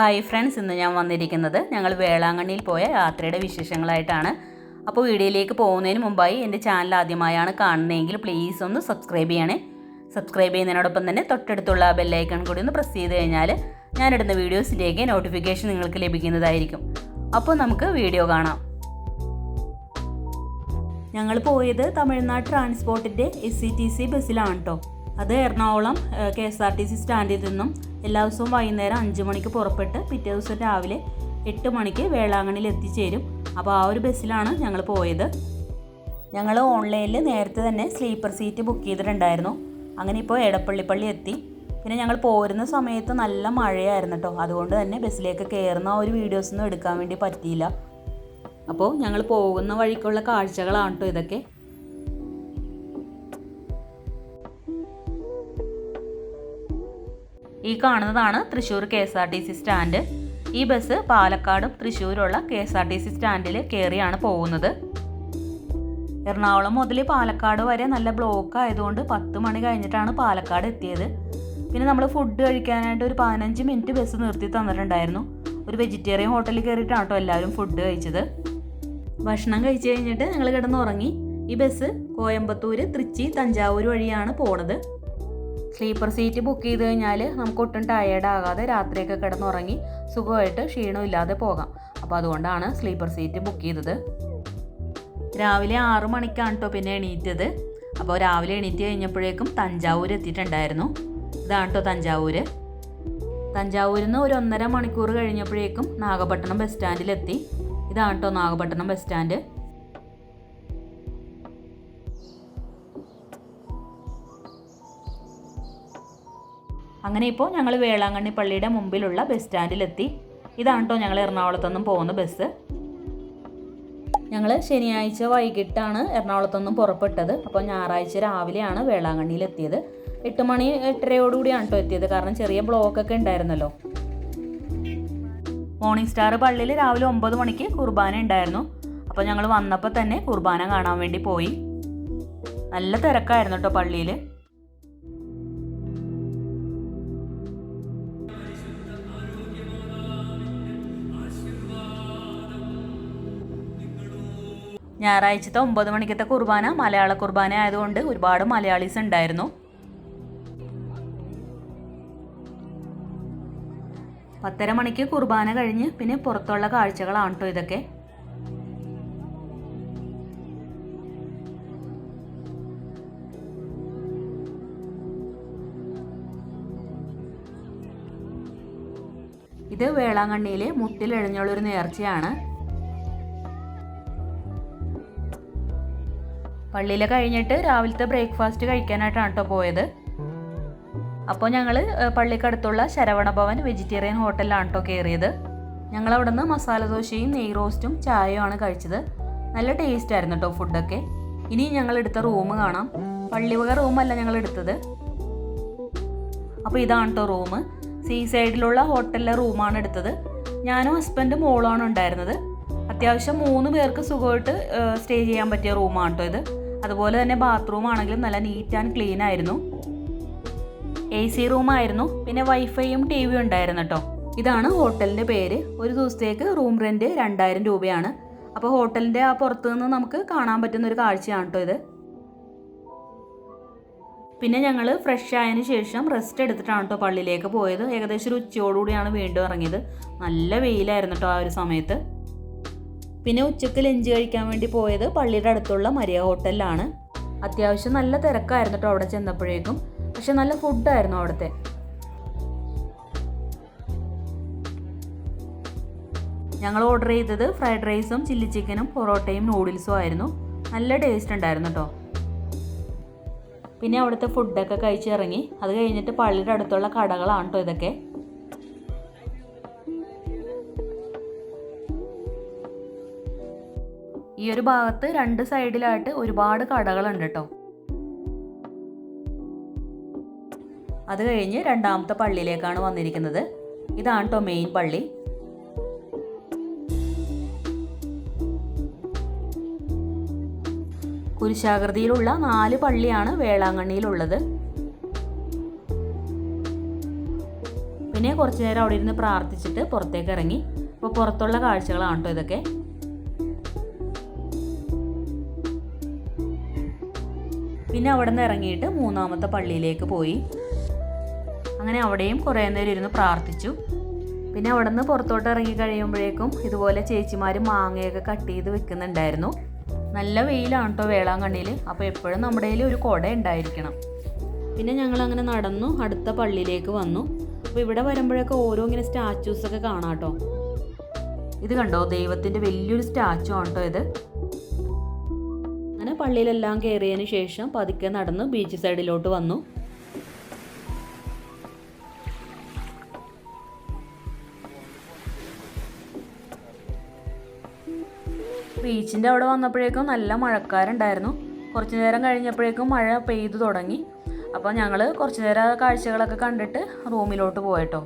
Hi friends ഇന്ന് ഞാൻ വന്നിരിക്കുന്നത് ഞങ്ങൾ വേളാങ്കണ്ണിയിൽ പോയ യാത്രയുടെ വിശേഷങ്ങളായിട്ടാണ്. അപ്പോൾ വീഡിയോയിലേക്ക് പോകുന്നതിന് മുമ്പായി എന്റെ ചാനൽ ആദ്യമായാണ് കാണുന്നതെങ്കിൽ പ്ലീസ് ഒന്ന് സബ്സ്ക്രൈബ് ചെയ്യണേ. സബ്സ്ക്രൈബ് ചെയ്യുന്നതിനോടൊപ്പം തന്നെ തൊട്ടടുത്തുള്ള ബെല്ലൈക്കൺ കൂടി ഒന്ന് പ്രസ് ചെയ്ത് കഴിഞ്ഞാൽ ഞാനിടുന്ന വീഡിയോസിലേക്ക് നോട്ടിഫിക്കേഷൻ നിങ്ങൾക്ക് ലഭിക്കുന്നതായിരിക്കും. അപ്പോൾ നമുക്ക് വീഡിയോ കാണാം. ഞങ്ങൾ പോയത് തമിഴ്നാട് ട്രാൻസ്പോർട്ടിന്റെ എസ് സി ടി സി ബസ്സിലാണ് കേട്ടോ അത് Ernakulam K S R T C സ്റ്റാൻഡിൽ നിന്നും എല്ലാ ദിവസവും വൈകുന്നേരം അഞ്ച് മണിക്ക് പുറപ്പെട്ട് പിറ്റേ ദിവസം രാവിലെ എട്ട് മണിക്ക് വേളാങ്കണ്ണിയിൽ എത്തിച്ചേരും. അപ്പോൾ ആ ഒരു ബസ്സിലാണ് ഞങ്ങൾ പോയത്. ഞങ്ങൾ ഓൺലൈനിൽ നേരത്തെ തന്നെ സ്ലീപ്പർ സീറ്റ് ബുക്ക് ചെയ്തിട്ടുണ്ടായിരുന്നു. അങ്ങനെ ഇപ്പോൾ എടപ്പള്ളിപ്പള്ളി എത്തി. പിന്നെ ഞങ്ങൾ പോരുന്ന സമയത്ത് നല്ല മഴയായിരുന്നു കേട്ടോ. അതുകൊണ്ട് തന്നെ ബസ്സിലേക്ക് കയറുന്ന ആ ഒരു വീഡിയോസൊന്നും എടുക്കാൻ വേണ്ടി പറ്റിയില്ല. അപ്പോൾ ഞങ്ങൾ പോകുന്ന വഴിക്കുള്ള കാഴ്ചകളാണ് കേട്ടോ ഇതൊക്കെ. ഈ കാണുന്നതാണ് Thrissur K S R T C stand. ഈ ബസ് പാലക്കാടും തൃശ്ശൂരുള്ള K S R T C സ്റ്റാൻഡിൽ കയറിയാണ് പോകുന്നത്. എറണാകുളം മുതൽ പാലക്കാട് വരെ നല്ല ബ്ലോക്ക് ആയതുകൊണ്ട് പത്ത് മണി കഴിഞ്ഞിട്ടാണ് പാലക്കാട് എത്തിയത്. പിന്നെ നമ്മൾ ഫുഡ് കഴിക്കാനായിട്ട് ഒരു പതിനഞ്ച് മിനിറ്റ് ബസ് നിർത്തി തന്നിട്ടുണ്ടായിരുന്നു. ഒരു വെജിറ്റേറിയൻ ഹോട്ടലിൽ കയറിയിട്ടാണ് കേട്ടോ എല്ലാവരും ഫുഡ് കഴിച്ചത്. ഭക്ഷണം കഴിച്ചു കഴിഞ്ഞിട്ട് ഞങ്ങൾ കിടന്നുറങ്ങി. ഈ ബസ് കോയമ്പത്തൂർ തൃച്ചി തഞ്ചാവൂർ വഴിയാണ് പോണത്. സ്ലീപ്പർ സീറ്റ് ബുക്ക് ചെയ്ത് കഴിഞ്ഞാൽ നമുക്ക് ഒട്ടും ടയേർഡ് ആകാതെ രാത്രിയൊക്കെ കിടന്നുറങ്ങി സുഖമായിട്ട് ക്ഷീണം ഇല്ലാതെ പോകാം. അപ്പോൾ അതുകൊണ്ടാണ് സ്ലീപ്പർ സീറ്റ് ബുക്ക് ചെയ്തത്. രാവിലെ ആറു മണിക്കാണ് കേട്ടോ പിന്നെ എണീറ്റത്. അപ്പോൾ രാവിലെ എണീറ്റ് കഴിഞ്ഞപ്പോഴേക്കും തഞ്ചാവൂർ എത്തിയിട്ടുണ്ടായിരുന്നു. ഇതാണ് കേട്ടോ തഞ്ചാവൂർ തഞ്ചാവൂരിൽ നിന്ന് ഒരു ഒന്നര മണിക്കൂർ കഴിഞ്ഞപ്പോഴേക്കും നാഗപട്ടണം ബസ് സ്റ്റാൻഡിലെത്തി. ഇതാണ് കേട്ടോ നാഗപട്ടണം ബസ് സ്റ്റാൻഡ്. അങ്ങനെ ഇപ്പോൾ ഞങ്ങൾ വേളാങ്കണ്ണി പള്ളിയുടെ മുമ്പിലുള്ള ബസ് സ്റ്റാൻഡിലെത്തി ഇതാണ് കേട്ടോ ഞങ്ങൾ എറണാകുളത്തുനിന്നും പോകുന്ന ബസ് ഞങ്ങൾ ശനിയാഴ്ച വൈകിട്ടാണ് എറണാകുളത്തുനിന്നും പുറപ്പെട്ടത്. അപ്പോൾ ഞായറാഴ്ച രാവിലെയാണ് വേളാങ്കണ്ണിയിൽ എത്തിയത്. എട്ട് മണി എട്ടരയോടുകൂടിയാണ് കേട്ടോ എത്തിയത്. കാരണം ചെറിയ ബ്ലോക്കൊക്കെ ഉണ്ടായിരുന്നല്ലോ. മോർണിംഗ് സ്റ്റാർ പള്ളിയിൽ രാവിലെ ഒമ്പത് മണിക്ക് കുർബാന ഉണ്ടായിരുന്നു. അപ്പോൾ ഞങ്ങൾ വന്നപ്പോൾ തന്നെ കുർബാന കാണാൻ വേണ്ടി പോയി. നല്ല തിരക്കായിരുന്നു കേട്ടോ പള്ളിയിൽ ഞായറാഴ്ചത്തെ ഒമ്പത് മണിക്കത്തെ കുർബാന മലയാള കുർബാന ആയതുകൊണ്ട് ഒരുപാട് മലയാളീസ് ഉണ്ടായിരുന്നു. പത്തര മണിക്ക് കുർബാന കഴിഞ്ഞ് പിന്നെ പുറത്തുള്ള കാഴ്ചകളാണ് കേട്ടോ ഇതൊക്കെ. ഇത് വേളാങ്കണ്ണിയിലെ മുട്ടിലെഴഞ്ഞുള്ളൊരു നേർച്ചയാണ്. പള്ളിയിൽ കഴിഞ്ഞിട്ട് രാവിലത്തെ ബ്രേക്ക്ഫാസ്റ്റ് കഴിക്കാനായിട്ടാണ് കേട്ടോ പോയത്. അപ്പോൾ ഞങ്ങൾ പള്ളിക്കടുത്തുള്ള ശരവണ ഭവൻ വെജിറ്റേറിയൻ ഹോട്ടലിലാണ് കേട്ടോ കയറിയത് ഞങ്ങൾ അവിടെ നിന്ന് മസാല ദോശയും നെയ് റോസ്റ്റും ചായയുമാണ് കഴിച്ചത്. നല്ല ടേസ്റ്റ് ആയിരുന്നു കേട്ടോ ഫുഡൊക്കെ. ഇനി ഞങ്ങൾ എടുത്ത റൂം കാണാം. പള്ളിവക റൂമല്ല ഞങ്ങൾ എടുത്തത്. അപ്പോൾ ഇതാണ് കേട്ടോ റൂം. സീ സൈഡിലുള്ള ഹോട്ടലിലെ റൂമാണ് എടുത്തത്. ഞാനും ഹസ്ബൻഡും മോളാണ് ഉണ്ടായിരുന്നത്. അത്യാവശ്യം മൂന്ന് പേർക്ക് സുഖമായിട്ട് സ്റ്റേ ചെയ്യാൻ പറ്റിയ റൂമാണ് കേട്ടോ ഇത്. അതുപോലെ തന്നെ ബാത്റൂം ആണെങ്കിലും നല്ല നീറ്റ് ആൻഡ് ക്ലീൻ ആയിരുന്നു. എ സി റൂമായിരുന്നു പിന്നെ വൈഫൈയും ടി വിയും ഉണ്ടായിരുന്നു കേട്ടോ ഇതാണ് ഹോട്ടലിന്റെ പേര്. ഒരു ദിവസത്തേക്ക് റൂം റെന്റ് രണ്ടായിരം രൂപയാണ്. അപ്പോൾ ഹോട്ടലിന്റെ ആ പുറത്തു നിന്ന് നമുക്ക് കാണാൻ പറ്റുന്ന ഒരു കാഴ്ചയാണ് കേട്ടോ ഇത്. പിന്നെ ഞങ്ങൾ ഫ്രഷ് ആയതിന് ശേഷം റെസ്റ്റ് എടുത്തിട്ടാണ് കേട്ടോ പള്ളിയിലേക്ക് പോയത്. ഏകദേശം ഒരു ഉച്ചയോടുകൂടിയാണ് വീണ്ടും ഇറങ്ങിയത്. നല്ല വെയിലായിരുന്നു കേട്ടോ ആ ഒരു സമയത്ത്. പിന്നെ ഉച്ചയ്ക്ക് ലഞ്ച് കഴിക്കാൻ വേണ്ടി പോയത് പള്ളിയുടെ അടുത്തുള്ള മരിയ ഹോട്ടലിലാണ്. അത്യാവശ്യം നല്ല തിരക്കായിരുന്നു കേട്ടോ അവിടെ ചെന്നപ്പോഴേക്കും. പക്ഷെ നല്ല ഫുഡായിരുന്നു അവിടുത്തെ. ഞങ്ങൾ ഓർഡർ ചെയ്തത് ഫ്രൈഡ് റൈസും ചില്ലി ചിക്കനും പൊറോട്ടയും നൂഡിൽസും ആയിരുന്നു. നല്ല ടേസ്റ്റ് ഉണ്ടായിരുന്നു കേട്ടോ പിന്നെ അവിടുത്തെ ഫുഡൊക്കെ കഴിച്ചിറങ്ങി. അത് കഴിഞ്ഞിട്ട് പള്ളിയുടെ അടുത്തുള്ള കടകളാണ് കേട്ടോ ഇതൊക്കെ. ഈ ഒരു ഭാഗത്ത് രണ്ട് സൈഡിലായിട്ട് ഒരുപാട് കടകളുണ്ട് കേട്ടോ. അത് കഴിഞ്ഞ് രണ്ടാമത്തെ പള്ളിയിലേക്കാണ് വന്നിരിക്കുന്നത്. ഇതാണ് കേട്ടോ മെയിൻ പള്ളി. കുരിശാകൃതിയിലുള്ള നാല് പള്ളിയാണ് വേളാങ്കണ്ണിയിലുള്ളത്. പിന്നെ കുറച്ച് നേരം അവിടെ ഇരുന്ന് പ്രാർത്ഥിച്ചിട്ട് പുറത്തേക്ക് ഇറങ്ങി. അപ്പോൾ പുറത്തുള്ള കാഴ്ചകളാണ് കേട്ടോ ഇതൊക്കെ. പിന്നെ അവിടെ നിന്ന് ഇറങ്ങിയിട്ട് മൂന്നാമത്തെ പള്ളിയിലേക്ക് പോയി. അങ്ങനെ അവിടെയും കുറേ നേരം ഇരുന്ന് പ്രാർത്ഥിച്ചു. പിന്നെ അവിടെ നിന്ന് പുറത്തോട്ട് ഇറങ്ങി കഴിയുമ്പോഴേക്കും ഇതുപോലെ ചേച്ചിമാർ മാങ്ങയൊക്കെ കട്ട് ചെയ്ത് വെക്കുന്നുണ്ടായിരുന്നു. നല്ല വെയിലാണ് കേട്ടോ വേളാങ്കണ്ണിയിൽ അപ്പോൾ എപ്പോഴും നമ്മുടെ കയ്യിൽ ഒരു കുട ഉണ്ടായിരിക്കണം. പിന്നെ ഞങ്ങൾ അങ്ങനെ നടന്നു അടുത്ത പള്ളിയിലേക്ക് വന്നു. അപ്പോൾ ഇവിടെ വരുമ്പോഴൊക്കെ ഓരോ ഇങ്ങനെ സ്റ്റാച്യൂസൊക്കെ കാണാം കേട്ടോ ഇത് കണ്ടോ? ദൈവത്തിന്റെ വലിയൊരു സ്റ്റാച്ചു ആണ് കേട്ടോ ഇത്. പള്ളിയിലെല്ലാം കയറിയതിന് ശേഷം പതുക്കെ നടന്ന് ബീച്ച് സൈഡിലോട്ട് വന്നു. ബീച്ചിന്റെ അവിടെ വന്നപ്പോഴേക്കും നല്ല മഴക്കാരുണ്ടായിരുന്നു. കുറച്ച് നേരം കഴിഞ്ഞപ്പോഴേക്കും മഴ പെയ്തു തുടങ്ങി. അപ്പോൾ ഞങ്ങൾ കുറച്ച് നേരം കാഴ്ചകളൊക്കെ കണ്ടിട്ട് റൂമിലോട്ട് പോയട്ടോ.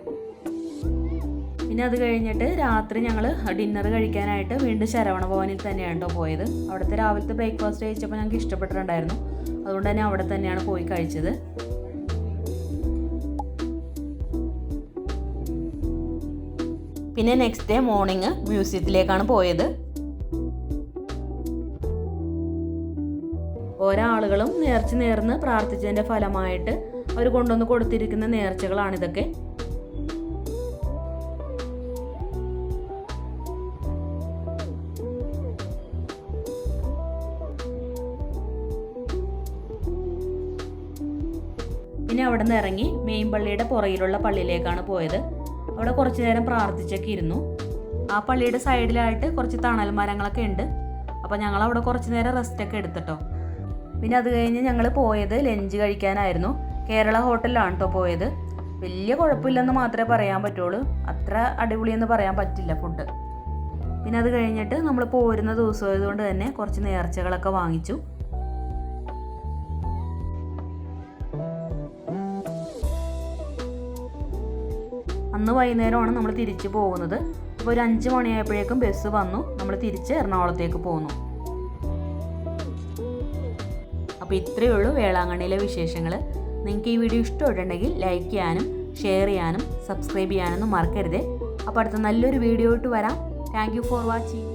പിന്നെ അത് കഴിഞ്ഞിട്ട് രാത്രി ഞങ്ങൾ ഡിന്നർ കഴിക്കാനായിട്ട് വീണ്ടും ശരവണ ഭവനിൽ തന്നെയാണ് കേട്ടോ പോയത്. അവിടുത്തെ രാവിലത്തെ ബ്രേക്ക്ഫാസ്റ്റ് കഴിച്ചപ്പോൾ ഞങ്ങൾക്ക് ഇഷ്ടപ്പെട്ടിട്ടുണ്ടായിരുന്നു. അതുകൊണ്ട് തന്നെ അവിടെ തന്നെയാണ് പോയി കഴിച്ചത്. പിന്നെ നെക്സ്റ്റ് ഡേ മോർണിംഗ് മ്യൂസിയത്തിലേക്കാണ് പോയത്. ഓരോ നേർച്ച നേർന്ന് പ്രാർത്ഥിച്ചതിന്റെ ഫലമായിട്ട് അവർ കൊണ്ടുവന്ന് കൊടുത്തിരിക്കുന്ന നേർച്ചകളാണിതൊക്കെ പിന്നെ അവിടെ നിന്ന് ഇറങ്ങി മെയിൻ പള്ളിയുടെ പുറകിലുള്ള പള്ളിയിലേക്കാണ് പോയത്. അവിടെ കുറച്ച് നേരം പ്രാർത്ഥിച്ചൊക്കെ ഇരുന്നു. ആ പള്ളിയുടെ സൈഡിലായിട്ട് കുറച്ച് തണൽ മരങ്ങളൊക്കെ ഉണ്ട്. അപ്പോൾ ഞങ്ങൾ അവിടെ കുറച്ച് നേരം റെസ്റ്റൊക്കെ എടുത്തിട്ടോ. പിന്നെ അത് കഴിഞ്ഞ് ഞങ്ങൾ പോയത് ലഞ്ച് കഴിക്കാനായിരുന്നു. കേരള ഹോട്ടലിലാണ് കേട്ടോ പോയത്. വലിയ കുഴപ്പമില്ലെന്ന് മാത്രമേ പറയാൻ പറ്റുള്ളൂ. അത്ര അടിപൊളിയെന്ന് പറയാൻ പറ്റില്ല ഫുഡ് പിന്നെ അത് കഴിഞ്ഞിട്ട് നമ്മൾ പോരുന്ന ദിവസമായതുകൊണ്ട് തന്നെ കുറച്ച് നേർച്ചകളൊക്കെ വാങ്ങിച്ചു. അന്ന് വൈകുന്നേരമാണ് നമ്മൾ തിരിച്ചു പോകുന്നത്. അപ്പോൾ ഒരു അഞ്ച് മണിയായപ്പോഴേക്കും ബസ് വന്നു. നമ്മൾ തിരിച്ച് എറണാകുളത്തേക്ക് പോന്നു. അപ്പോൾ ഇത്രയേ ഉള്ളൂ വേളാങ്കണ്ണിയിലെ വിശേഷങ്ങൾ. നിങ്ങൾക്ക് ഈ വീഡിയോ ഇഷ്ടമായിട്ടുണ്ടെങ്കിൽ ലൈക്ക് ചെയ്യാനും ഷെയർ ചെയ്യാനും സബ്സ്ക്രൈബ് ചെയ്യാനൊന്നും മറക്കരുത്. അപ്പോൾ അടുത്ത നല്ലൊരു വീഡിയോ ഇട്ട് വരാം. Thank for watching